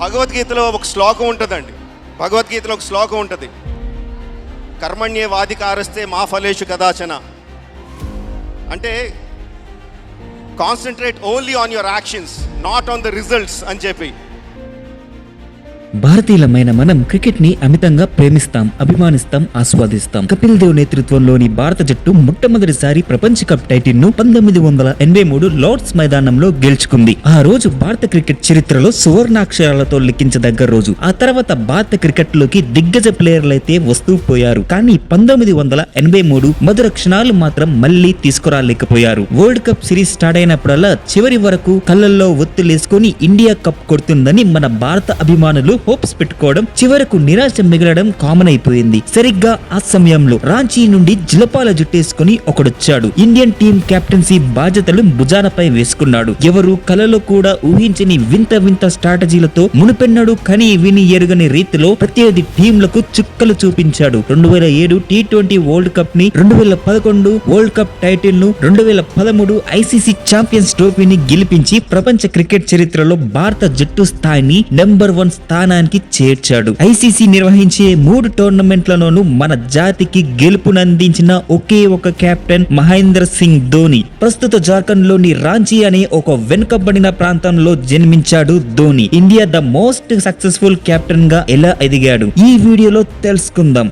భగవద్గీతలో ఒక శ్లోకం ఉంటుందండి. భగవద్గీతలో ఒక శ్లోకం ఉంటుంది. కర్మణ్యే వాధికారస్తే మా ఫలేషు కదాచన. అంటే concentrate only on your actions not on the results అని చెప్పి. భారతీయులమైన మనం క్రికెట్ని అమితంగా ప్రేమిస్తాం అభిమానిస్తాం ఆస్వాదిస్తాం. కపిల్ దేవ్ నేతృత్వంలోని భారత జట్టు మొట్టమొదటిసారి ప్రపంచ కప్ టైటిల్ను పంతొమ్మిది వందల ఎనభై మూడు లార్డ్స్ మైదానంలో గెలుచుకుంది. ఆ రోజు భారత క్రికెట్ చరిత్రలో సువర్ణాక్షరాలతో లిఖించదగ్గ రోజు. ఆ తర్వాత భారత క్రికెట్లోకి దిగ్గజ ప్లేయర్లైతే వస్తూ పోయారు. కానీ పంతొమ్మిది వందల ఎనభై మూడు మధుర క్షణాలు మాత్రం మళ్ళీ తీసుకురాలేకపోయారు. వరల్డ్ కప్ సిరీస్ స్టార్ట్ అయినప్పుడల్లా చివరి వరకు కళ్ళల్లో ఒత్తులేసుకొని ఇండియా కప్ కొడుతుందని మన భారత అభిమానులు హోప్స్ పెట్టుకోవడం చివరకు నిరాశ మిగలడం కామన్ అయిపోయింది. సరిగ్గా ఆ సమయంలో రాంచీ నుండి జిలపాల జుట్టేసుకుని ఒకడొచ్చాడు. ఇండియన్ టీం కెప్టెన్సీ బాధ్యతలు భుజానపై వేసుకున్నాడు. ఎవరు కలలో కూడా ఊహించని వింత వింత స్ట్రాటజీలతో మునుపెన్నడు కని విని ఎరుగని రీతిలో ప్రత్యర్థి టీంలకు చుక్కలు చూపించాడు. రెండు వేల ఏడు టీ ట్వంటీ వరల్డ్ కప్ని రెండు వేల పదకొండు వరల్డ్ కప్ టైటిల్ను రెండు వేల పదమూడు ఐసీసీ ఛాంపియన్స్ ట్రోఫీని గెలిపించి ప్రపంచ క్రికెట్ చరిత్రలో భారత జట్టు స్థాయిని నెంబర్ వన్ స్థానానికి చేర్చాడు. ఐసీసీ నిర్వహించే మూడు టోర్నమెంట్లలోనూ మన జాతికి గెలుపునందించిన ఒకే ఒక కెప్టెన్ మహేంద్ర సింగ్ ధోని. ప్రస్తుత జార్ఖండ్లోని రాంచీ అనే ఒక వెనుకబడిన ప్రాంతంలో జన్మించాడు Dhoni. India the most successful కెప్టెన్గా ఎలా ఎదిగాడు? ఈ వీడియోలో తెలుసుకుందాం.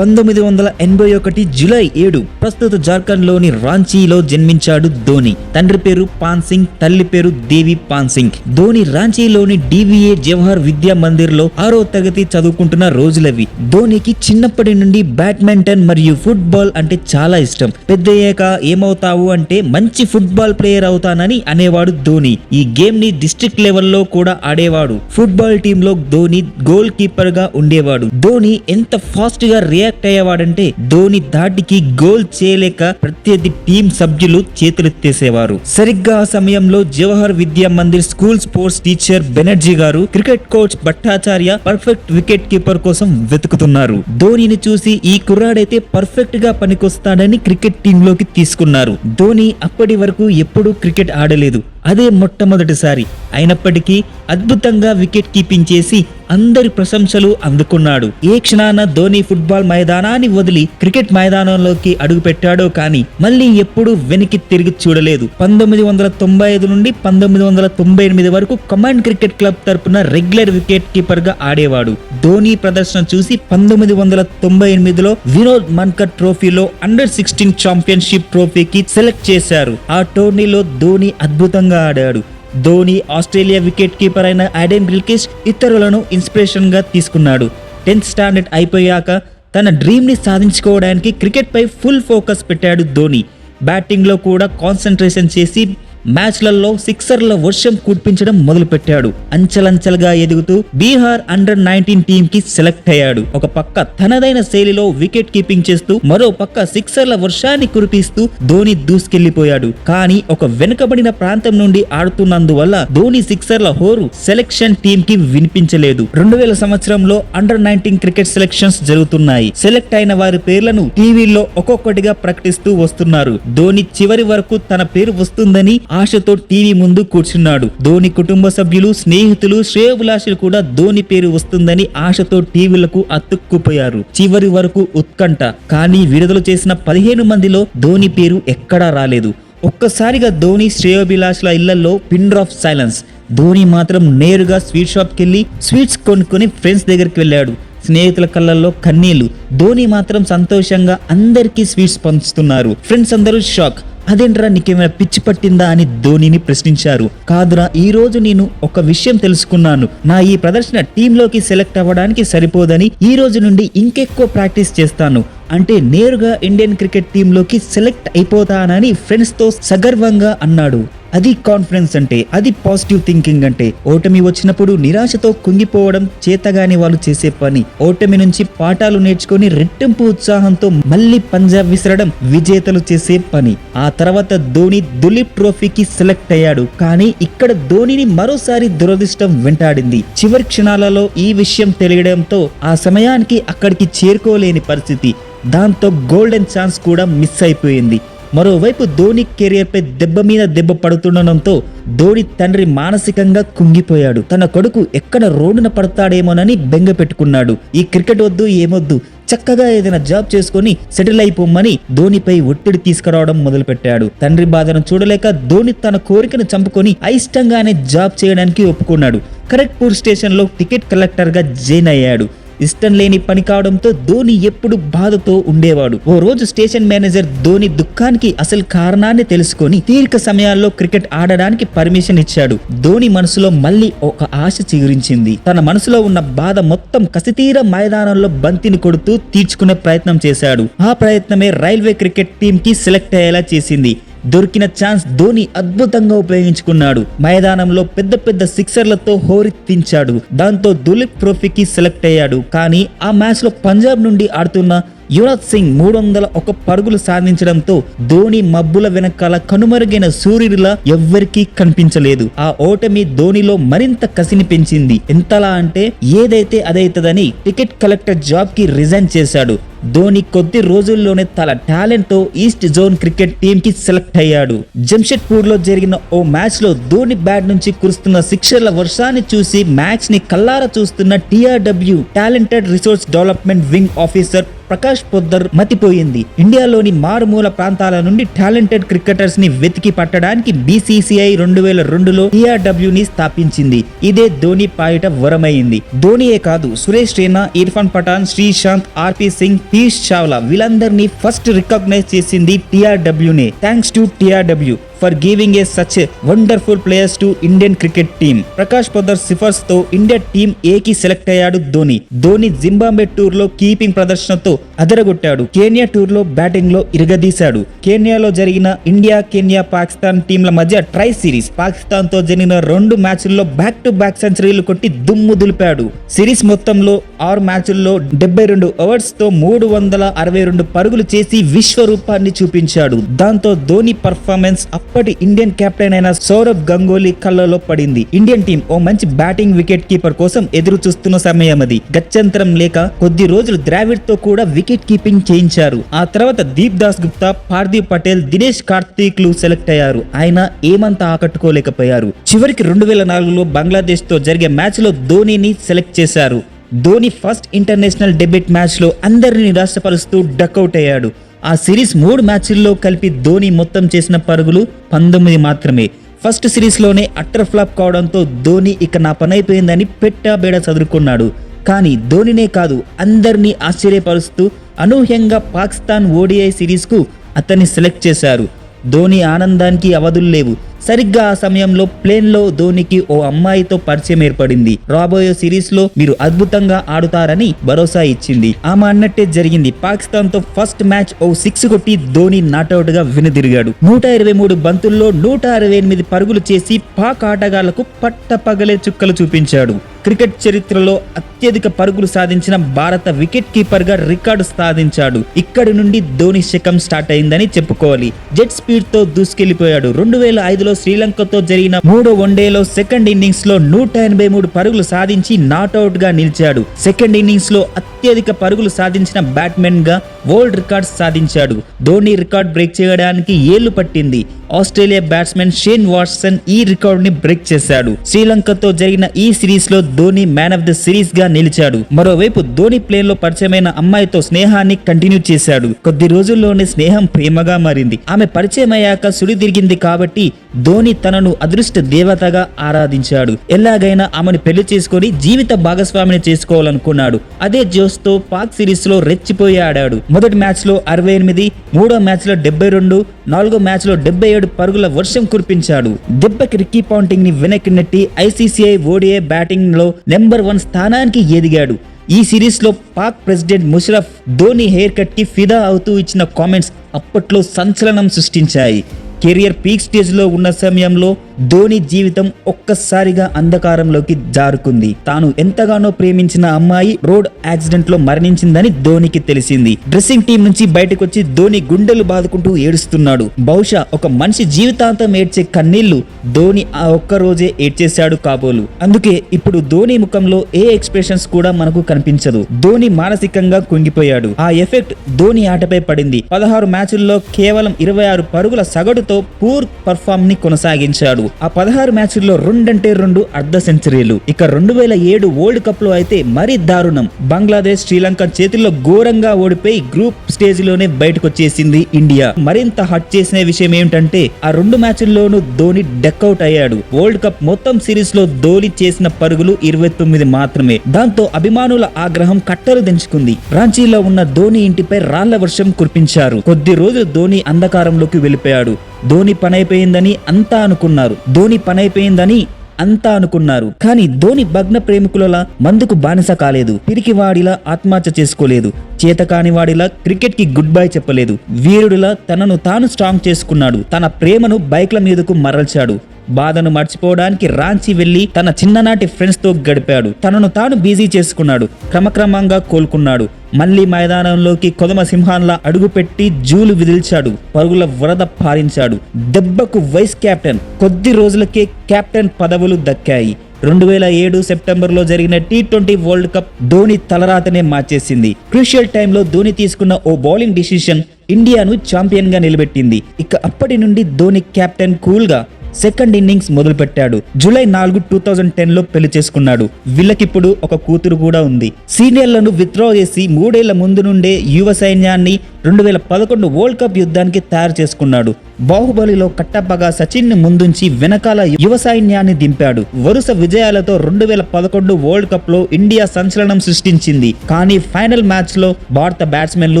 పంతొమ్మిది వందల ఎనభై ఒకటి జూలై ఏడు ప్రస్తుత జార్ఖండ్లోని రాంచీలో జన్మించాడు ధోని. తండ్రి పేరు పాన్ సింగ్ తల్లి పేరు దేవి పాన్ సింగ్. ధోని రాంచీలోని డివిఏ జవహర్ విద్యా మందిర్లో ఆరో తరగతి చదువుకుంటున్న రోజులవి. ధోనికి చిన్నప్పటి నుండి బ్యాడ్మింటన్ మరియు ఫుట్బాల్ అంటే చాలా ఇష్టం. పెద్దయ్యాక ఏమవుతావు అంటే మంచి ఫుట్బాల్ ప్లేయర్ అవుతానని అనేవాడు ధోని. ఈ గేమ్ని డిస్ట్రిక్ట్ లెవెల్లో కూడా ఆడేవాడు. ఫుట్బాల్ టీమ్లో ధోని గోల్ కీపర్గా ఉండేవాడు. ధోని ఎంత ఫాస్ట్గా రియాక్ట్ అయ్యేవాడంటే ధోని దాటికి గోల్ చేయలేక ప్రత్యర్థి టీం సభ్యులు చేతులెత్తేసేవారు. సరిగ్గా ఆ సమయంలో Jawahar Vidya Mandir school sports teacher Banerjee garu cricket coach Bhattacharya perfect wicket keeper కోసం వెతుకుతున్నారు. ధోనిని చూసి ఈ కుర్రాడైతే పర్ఫెక్ట్గా పనికొస్తాడని క్రికెట్ టీమ్లోకి తీసుకున్నారు. ధోని అప్పటి వరకు ఎప్పుడూ క్రికెట్ ఆడలేదు. అదే మొట్టమొదటిసారి అయినప్పటికీ అద్భుతంగా వికెట్ కీపింగ్ చేసి అందరి ప్రశంసలు అందుకున్నాడు. ఏ క్షణాన ధోని ఫుట్బాల్ మైదానాన్ని వదిలి క్రికెట్ మైదానంలోకి అడుగుపెట్టాడో కానీ మళ్ళీ ఎప్పుడూ వెనక్కి తిరిగి చూడలేదు. పంతొమ్మిది వందల తొంభై ఐదు నుండి పంతొమ్మిది వందల తొంభై ఎనిమిది వరకు కమాండ్ క్రికెట్ క్లబ్ తరపున రెగ్యులర్ వికెట్ కీపర్గా ఆడేవాడు. ధోని ప్రదర్శన చూసి పంతొమ్మిది వందల తొంభై ఎనిమిదిలో వినోద్ మన్కర్ ట్రోఫీలో అండర్ సిక్స్టీన్ ఛాంపియన్షిప్ ట్రోఫీకి సెలెక్ట్ చేశారు. ఆ టోర్నీలో ధోని అద్భుతంగా ఆడాడు. ధోని ఆస్ట్రేలియా వికెట్ కీపర్ అయిన ఐడెన్ గిల్కిస్ ఇతరులను ఇన్స్పిరేషన్గా తీసుకున్నాడు. టెన్త్ స్టాండర్డ్ అయిపోయాక తన డ్రీమ్ని సాధించుకోవడానికి క్రికెట్ పై ఫుల్ ఫోకస్ పెట్టాడు ధోని. బ్యాటింగ్లో కూడా కాన్సన్ట్రేషన్ చేసి మ్యాచ్లలో సిక్సర్ల వర్షం కుడిపించడం మొదలుపెట్టాడు. అంచెలంచెలుగా ఎదుగుతూ బీహార్ అండర్ నైన్టీన్ టీమ్కి సెలెక్ట్ అయ్యాడు. ఒక పక్క తనదైన శైలిలో వికెట్ కీపింగ్ చేస్తూ మరో పక్క సిక్సర్ల వర్షాన్ని కురిపిస్తూ ధోని దూసుకెళ్ళిపోయాడు కానీ ఒక వెనుకబడిన ప్రాంతం నుండి ఆడుతున్నందువల్ల ధోని సిక్సర్ల హోరు సెలెక్షన్ టీమ్కి వినిపించలేదు. రెండు వేల సంవత్సరంలో అండర్ నైన్టీన్ క్రికెట్ సెలెక్షన్స్ జరుగుతున్నాయి. సెలెక్ట్ అయిన వారి పేర్లను టీవీలో ఒక్కొక్కటిగా ప్రకటిస్తూ వస్తున్నారు. ధోని చివరి వరకు తన పేరు వస్తుందని ఆశతో టీవీ ముందు కూర్చున్నాడు. ధోని కుటుంబ సభ్యులు స్నేహితులు శ్రేయభిలాషులు కూడా ధోని పేరు వస్తుందని ఆశతో టీవీలకు అతుక్కుపోయారు. చివరి వరకు ఉత్కంఠ. కానీ విడుదల చేసిన పదిహేను మందిలో ధోని పేరు ఎక్కడా రాలేదు. ఒక్కసారిగా ధోని శ్రేయోభిలాషుల ఇళ్ళలో పిన్ డ్రాప్ సైలెన్స్. ధోని మాత్రం నేరుగా స్వీట్ షాప్కి వెళ్ళి స్వీట్స్ కొనుక్కొని ఫ్రెండ్స్ దగ్గరికి వెళ్ళాడు. స్నేహితుల కళ్ళల్లో కన్నీళ్ళు. ధోని మాత్రం సంతోషంగా అందరికీ స్వీట్స్ పంచుతున్నారు. ఫ్రెండ్స్ అందరూ షాక్. అదేంట్రా నీకేమైనా పిచ్చి పట్టిందా అని ధోనిని ప్రశ్నించారు. కాదురా ఈ రోజు నేను ఒక విషయం తెలుసుకున్నాను. నా ఈ ప్రదర్శన టీంలోకి సెలెక్ట్ అవ్వడానికి సరిపోదని ఈ రోజు నుండి ఇంకెక్కువ ప్రాక్టీస్ చేస్తాను. అంటే నేరుగా ఇండియన్ క్రికెట్ టీంలోకి సెలెక్ట్ అయిపోతానని ఫ్రెండ్స్తో సగర్వంగా అన్నాడు. అది కాన్ఫిడెన్స్ అంటే అది పాజిటివ్ థింకింగ్ అంటే. ఓటమి వచ్చినప్పుడు నిరాశతో కుంగిపోవడం చేతగాని వాళ్ళు చేసే పని. ఓటమి నుంచి పాఠాలు నేర్చుకుని రెట్టింపు ఉత్సాహంతో మళ్ళీ పంజాబ్ విసరడం విజేతలు చేసే పని. ఆ తర్వాత ధోని దులీప్ ట్రోఫీకి సెలెక్ట్ అయ్యాడు. కానీ ఇక్కడ ధోనిని మరోసారి దురదృష్టం వెంటాడింది. చివరి క్షణాలలో ఈ విషయం తెలియడంతో ఆ సమయానికి అక్కడికి చేరుకోలేని పరిస్థితి. దాంతో గోల్డెన్ ఛాన్స్ కూడా మిస్ అయిపోయింది. మరోవైపు ధోని కెరియర్పై దెబ్బ మీద దెబ్బ పడుతుండడంతో ధోని తండ్రి మానసికంగా కుంగిపోయాడు. తన కొడుకు ఎక్కడ రోడ్డున పడతాడేమోనని బెంగ పెట్టుకున్నాడు. ఈ క్రికెట్ వద్దు ఏమొద్దు చక్కగా ఏదైనా జాబ్ చేసుకొని సెటిల్ అయిపోమ్మని ధోనిపై ఒత్తిడి తీసుకురావడం మొదలుపెట్టాడు. తండ్రి బాధను చూడలేక ధోని తన కోరికను చంపుకొని అయిష్టంగానే జాబ్ చేయడానికి ఒప్పుకున్నాడు. కరెక్ట్పూర్ స్టేషన్లో టికెట్ కలెక్టర్గా జైన్ అయ్యాడు. ఇష్టం లేని పని కావడంతో ధోని ఎప్పుడు బాధతో ఉండేవాడు. ఓ రోజు స్టేషన్ మేనేజర్ ధోని దుఃఖానికి అసలు కారణాన్ని తెలుసుకొని తీరిక సమయాల్లో క్రికెట్ ఆడడానికి పర్మిషన్ ఇచ్చాడు. ధోని మనసులో మళ్ళీ ఒక ఆశ చిగురించింది. తన మనసులో ఉన్న బాధ మొత్తం కసితీర మైదానంలో బంతిని కొడుతూ తీర్చుకునే ప్రయత్నం చేశాడు. ఆ ప్రయత్నమే రైల్వే క్రికెట్ టీం కి సెలెక్ట్ అయ్యేలా చేసింది. దొరికిన ఛాన్స్ ధోని అద్భుతంగా ఉపయోగించుకున్నాడు. మైదానంలో పెద్ద పెద్ద సిక్సర్లతో హోరెత్తించాడు దాంతో దులీప్ ట్రోఫీకి సెలెక్ట్ అయ్యాడు. కానీ ఆ మ్యాచ్లో పంజాబ్ నుండి ఆడుతున్న యువరాజ్ సింగ్ మూడు వందల ఒక పరుగులు సాధించడంతో ధోని మబ్బుల వెనకాల కనుమరుగైన సూర్యుడిలా ఎవ్వరికీ కనిపించలేదు. ఆ ఓటమి ధోనిలో మరింత కసిని పెంచింది. ఎంతలా అంటే ఏదైతే అదైతదని టికెట్ కలెక్టర్ జాబ్కి రిజైన్ చేశాడు. ధోని కొద్ది రోజుల్లోనే తన టాలెంట్తో ఈస్ట్ జోన్ క్రికెట్ టీంకి సెలెక్ట్ అయ్యాడు. జంషెడ్పూర్లో జరిగిన ఓ మ్యాచ్లో ధోని బ్యాట్ నుంచి కురుస్తున్న సిక్సర్ల వర్షాన్ని చూసి మ్యాచ్ని కల్లారా చూస్తున్న TRW talented resource development wing officer Prakash Poddar మతిపోయింది. ఇండియాలోని మారుమూల ప్రాంతాల నుండి టాలెంటెడ్ క్రికెటర్స్ని వెతికి పట్టడానికి బీసీసీఐ రెండు వేల రెండులో టీఆర్డబ్ల్యూని స్థాపించింది. ఇదే ధోని పాయట వరమైంది. ధోనియే కాదు సురేష్ రైనా ఇర్ఫాన్ పఠాన్ శ్రీశాంత్ ఆర్పి సింగ్ పీయూష్ చావ్లా వీళ్ళందరినీ ఫస్ట్ రికగ్నైజ్ చేసింది టిఆర్డబ్ల్యూనే. Thanks to TRW. For giving a such wonderful players to Indian cricket team Prakash Poddar సిఫర్స్తో India team A కి సెలెక్ట్ అయ్యాడు ధోని. ధోని జింబాబే టూర్లో కీపింగ్ ప్రదర్శనతో అదరగొట్టాడు. కేనియా టూర్లో బ్యాటింగ్లో ఇరగదీశాడు. కేనియాలో జరిగిన ఇండియా కెన్యా పాకిస్తాన్ టీంల మధ్య ట్రై సిరీస్ పాకిస్తాన్తో జరిగిన రెండు మ్యాచ్ల్లో బ్యాక్ టు బ్యాక్ సెంచరీలు కొట్టి దుమ్ము దులిపాడు. సిరీస్ మొత్తంలో ఆరు మ్యాచ్ల్లో డెబ్బై రెండు ఓవర్స్తో మూడు వందల అరవై రెండు పరుగులు చేసి విశ్వరూపాన్ని చూపించాడు. దాంతో ధోని పర్ఫార్మెన్స్ ఇప్పటి ఇండియన్ కెప్టెన్ అయిన సౌరవ్ గంగోలీ కళ్ళలో పడింది. ఇండియన్ టీం ఓ మంచి బ్యాటింగ్ వికెట్ కీపర్ కోసం ఎదురు చూస్తున్న సమయం అది. గత్యంతరం లేక కొద్ది రోజులు ద్రావిడ్తో కూడా వికెట్ కీపింగ్ చేయించారు. ఆ తర్వాత దీప్ దాస్ గుప్తా పార్థివ్ పటేల్ దినేష్ కార్తీక్లు సెలెక్ట్ అయ్యారు. ఆయన ఏమంతా ఆకట్టుకోలేకపోయారు. చివరికి రెండు వేల నాలుగులో బంగ్లాదేశ్తో జరిగే మ్యాచ్లో ధోనిని సెలెక్ట్ చేశారు. ధోని ఫస్ట్ ఇంటర్నేషనల్ డెబ్యూట్ మ్యాచ్లో అందరిని నిరాశపరుస్తూ డక్అవుట్ అయ్యాడు. ఆ సిరీస్ మూడు మ్యాచ్ల్లో కలిపి ధోని మొత్తం చేసిన పరుగులు పంతొమ్మిది మాత్రమే. ఫస్ట్ సిరీస్లోనే అట్టర్ ఫ్లాప్ కావడంతో ధోని ఇక నా పని అయిపోయిందని పెట్టాబేడ చదువుకున్నాడు కానీ ధోనినే కాదు అందరినీ ఆశ్చర్యపరుస్తూ అనూహ్యంగా పాకిస్తాన్ ఓడిఐ సిరీస్కు అతన్ని సెలెక్ట్ చేశారు. ధోని ఆనందానికి అవధులు లేవు. సరిగ్గా ఆ సమయంలో ప్లేన్లో ధోనికి ఓ అమ్మాయితో పరిచయం ఏర్పడింది. రాబోయే సిరీస్లో మీరు అద్భుతంగా ఆడుతారని భరోసా ఇచ్చింది. ఆమె అన్నట్టే జరిగింది. పాకిస్తాన్తో ఫస్ట్ మ్యాచ్ ఓ సిక్స్ కొట్టి ధోని నాటౌట్గా గా వెనుదిరిగాడు. నూట ఇరవై మూడు బంతుల్లో నూట అరవై ఎనిమిది పరుగులు చేసి పాక్ ఆటగాళ్ళకు పట్ట పగలే చుక్కలు చూపించాడు. క్రికెట్ చరిత్రలో అత్యధిక పరుగులు సాధించిన భారత వికెట్ కీపర్గా రికార్డు సాధించాడు. ఇక్కడి నుండి ధోని శకం స్టార్ట్ అయిందని చెప్పుకోవాలి. జెట్ స్పీడ్తో దూసుకెళ్ళిపోయాడు. రెండు వేల ఐదులో శ్రీలంకతో జరిగిన మూడో వన్డేలో సెకండ్ ఇన్నింగ్స్లో నూట ఎనభై మూడు పరుగులు సాధించి నాట్అవుట్గా నిలిచాడు. సెకండ్ ఇన్నింగ్స్లో అత్యధిక పరుగులు సాధించిన బ్యాట్స్మెన్గా వరల్డ్ రికార్డ్స్ సాధించాడు. ధోని రికార్డ్ బ్రేక్ చేయడానికి ఏళ్ళు పట్టింది. ఆస్ట్రేలియా బ్యాట్స్మెన్ షేన్ వాట్సన్ ఈ రికార్డ్ని బ్రేక్ చేశాడు. శ్రీలంకతో జరిగిన ఈ సిరీస్లో ధోని మ్యాన్ ఆఫ్ ద సిరీస్గా నిలిచాడు. మరోవైపు ధోని ప్లేన్లో పరిచయమైన అమ్మాయితో స్నేహాన్ని కంటిన్యూ చేశాడు. కొద్ది రోజుల్లోనే స్నేహం ప్రేమగా మారింది. ఆమె పరిచయం అయ్యాక సుడి తిరిగింది కాబట్టి ధోని తనను అదృష్ట దేవతగా ఆరాధించాడు. ఎలాగైనా ఆమెను పెళ్ళి చేసుకొని జీవిత భాగస్వామిని చేసుకోవాలనుకున్నాడు. అదే జోస్తో పాక్ సిరీస్లో రెచ్చిపోయి ఆడాడు. మొదటి మ్యాచ్లో అరవై ఎనిమిది మూడో మ్యాచ్లో డెబ్బై రెండు నాలుగో మ్యాచ్లో డెబ్బై ఏడు పరుగుల వర్షం కురిపించాడు. దెబ్బకి రిక్కీ పాంటింగ్ని వెనక్కి నెట్టి ఐసీసీఐ ఓడిఐ బ్యాటింగ్లో నెంబర్ వన్ స్థానానికి ఎదిగాడు. ఈ సిరీస్లో పాక్ ప్రెసిడెంట్ ముషరఫ్ ధోని హెయిర్ కట్కి ఫిదా అవుతూ ఇచ్చిన కామెంట్స్ అప్పట్లో సంచలనం సృష్టించాయి. కెరియర్ పీక్ స్టేజ్లో ఉన్న సమయంలో ధోని జీవితం ఒక్కసారిగా అంధకారంలోకి జారుకుంది. తాను ఎంతగానో ప్రేమించిన అమ్మాయి రోడ్ యాక్సిడెంట్లో మరణించిందని ధోనికి తెలిసింది. డ్రెస్సింగ్ టీం నుంచి బయటకు వచ్చి ధోని గుండెలు బాదుకుంటూ ఏడుస్తున్నాడు. బహుశా ఒక మనిషి జీవితాంతం ఏడ్చే కన్నీళ్ళు ధోని ఆ ఒక్క రోజే ఏడ్చేశాడు కాబోలు. అందుకే ఇప్పుడు ధోని ముఖంలో ఏ ఎక్స్ప్రెషన్స్ కూడా మనకు కనిపించదు. ధోని మానసికంగా కుంగిపోయాడు. ఆ ఎఫెక్ట్ ధోని ఆటపై పడింది. పదహారు మ్యాచుల్లో కేవలం ఇరవై ఆరు పరుగుల సగటుతో పూర్ పర్ఫామ్ని కొనసాగించాడు. ఆ పదహారు మ్యాచ్ల్లో రెండంటే రెండు అర్ధ సెంచరీలు. ఇక రెండు వేల ఏడు వరల్డ్ కప్లో అయితే మరీ దారుణం. బంగ్లాదేశ్ శ్రీలంక చేతుల్లో ఘోరంగా ఓడిపోయి గ్రూప్ స్టేజ్లోనే బయటకు వచ్చేసింది ఇండియా. మరింత హట్ చేసిన విషయం ఏమిటంటే ఆ రెండు మ్యాచ్ల్లోనూ ధోని డక్అవుట్ అయ్యాడు. వరల్డ్ కప్ మొత్తం సిరీస్లో ధోని చేసిన పరుగులు ఇరవై తొమ్మిది మాత్రమే. దాంతో అభిమానుల ఆగ్రహం కట్టలు దించుకుంది. రాంచీలో ఉన్న ధోని ఇంటిపై రాళ్ళ వర్షం కురిపించారు. కొద్ది రోజులు ధోని అంధకారంలోకి వెళ్ళిపోయాడు. ధోని పనైపోయిందని అంతా అనుకున్నారు. ధోని పనైపోయిందని అంతా అనుకున్నారు. కానీ ధోని భగ్న ప్రేమికులలా మందుకు బానిస కాలేదు. పిరికివాడిలా ఆత్మహత్య చేసుకోలేదు. చేతకాని వాడిలా క్రికెట్కి గుడ్ బై చెప్పలేదు. వీరుడిలా తనను తాను స్ట్రాంగ్ చేసుకున్నాడు. తన ప్రేమను బైక్ల మీదకు మరల్చాడు. బాధను మర్చిపోవడానికి రాంచి వెళ్ళి తన చిన్ననాటి ఫ్రెండ్స్తో గడిపాడు. తనను తాను బిజీ చేసుకున్నాడు. క్రమక్రమంగా కోలుకున్నాడు. మళ్ళీ మైదానంలోకి కొదమ సింహాన్లా అడుగుపెట్టి జూలు విదిల్చాడు. పరుగుల వరద పారించాడు. దెబ్బకు వైస్ కెప్టెన్ కొద్ది రోజులకే కెప్టెన్ పదవులు దక్కాయి. రెండు వేల ఏడు సెప్టెంబర్లో జరిగిన T twenty world cup Dhoni తలరాతనే మార్చేసింది. క్రూషియల్ టైంలో ధోని తీసుకున్న ఓ బౌలింగ్ డిసిషన్ ఇండియాను ఛాంపియన్గా నిలబెట్టింది. ఇక అప్పటి నుండి ధోని కెప్టెన్ కూల్గా సెకండ్ ఇన్నింగ్స్ మొదలుపెట్టాడు. జూలై నాలుగు టూ థౌజండ్ టెన్లో పెళ్ళి చేసుకున్నాడు. వీళ్ళకిప్పుడు ఒక కూతురు కూడా ఉంది. సీనియర్లను విత్డ్రా చేసి మూడేళ్ళ ముందు నుండే యువ సైన్యాన్ని రెండు వేల పదకొండు వరల్డ్ కప్ యుద్ధానికి తయారు చేసుకున్నాడు. బాహుబలిలో కట్టప్పగా సచిన్ని ముందుంచి వెనకాల యువ సైన్యాన్ని దింపాడు. వరుస విజయాలతో రెండు వేల పదకొండు వరల్డ్ కప్లో ఇండియా సంచలనం సృష్టించింది. కానీ ఫైనల్ మ్యాచ్లో భారత బ్యాట్స్మెన్లు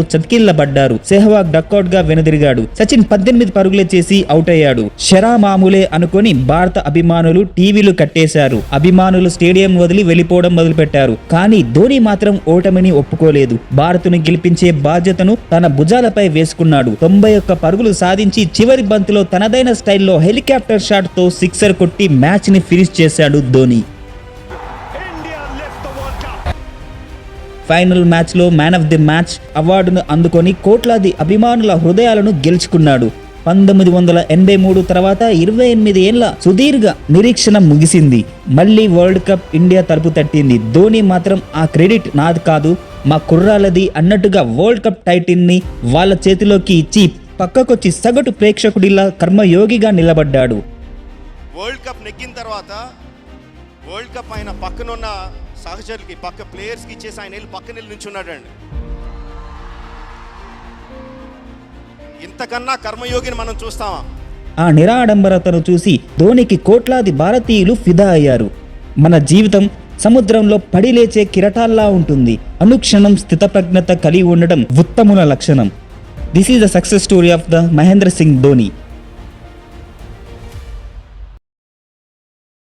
చతికిల్లబడ్డారు. సెహ్వాగ్ డక్అవుట్గా వెనుదిరిగాడు. సచిన్ పద్దెనిమిది పరుగులే చేసి అవుట్ అయ్యాడు షరా మామూలే అనుకొని భారత అభిమానులు టీవీలు కట్టేశారు. అభిమానులు స్టేడియం వదిలి వెళ్ళిపోవడం మొదలుపెట్టారు. కానీ ధోని మాత్రం ఓటమిని ఒప్పుకోలేదు. భారత్ను గెలిపించే బాధ్యతను తన భుజాలపై వేసుకున్నాడు. తొంభై ఒక్క పరుగులు సాధించి చివరి బంతిలో తనదైన స్టైల్లో హెలికాప్టర్ షాట్తో సిక్సర్ కొట్టి మ్యాచ్ని ఫినిష్ చేశాడు ధోని. ఫైనల్ మ్యాచ్లో మ్యాన్ ఆఫ్ ది మ్యాచ్ అవార్డును అందుకొని కోట్లాది అభిమానుల హృదయాలను గెలుచుకున్నాడు. పంతొమ్మిది వందల ఎనభై మూడు తర్వాత ఇరవై ఎనిమిది ఏళ్ళ సుదీర్ఘ నిరీక్షణ ముగిసింది. మళ్ళీ వరల్డ్ కప్ ఇండియా తలుపు తట్టింది. ధోని మాత్రం ఆ క్రెడిట్ నాది కాదు మా కుర్రాలది అన్నట్టుగా వరల్డ్ కప్ టైటిల్ని వాళ్ళ చేతిలోకి ఇచ్చి పక్కకొచ్చి సగటు ప్రేక్షకుడిలా కర్మయోగిగా నిలబడ్డాడు. వరల్డ్ కప్ నెగ్గిన తర్వాత వరల్డ్ కప్ ఆయన పక్కనున్న సహచరులకి పక్క ప్లేయర్స్కి ఇచ్చేసి ఆయన వెళ్ళి పక్కన వెళ్ళి నుంచున్నాడండి. ఇంతకన్నా కర్మయోగిని మనం చూస్తామా? ఆ నిరాడంబరతను చూసి ధోనికి కోట్లాది భారతీయులు ఫిదా అయ్యారు. మన జీవితం సముద్రంలో పడి లేచే కిరటాల్లా ఉంటుంది. అనుక్షణం స్థితప్రజ్ఞత కలిగి ఉండడం ఉత్తముల లక్షణం. This is the success story of the Mahendra Singh Dhoni.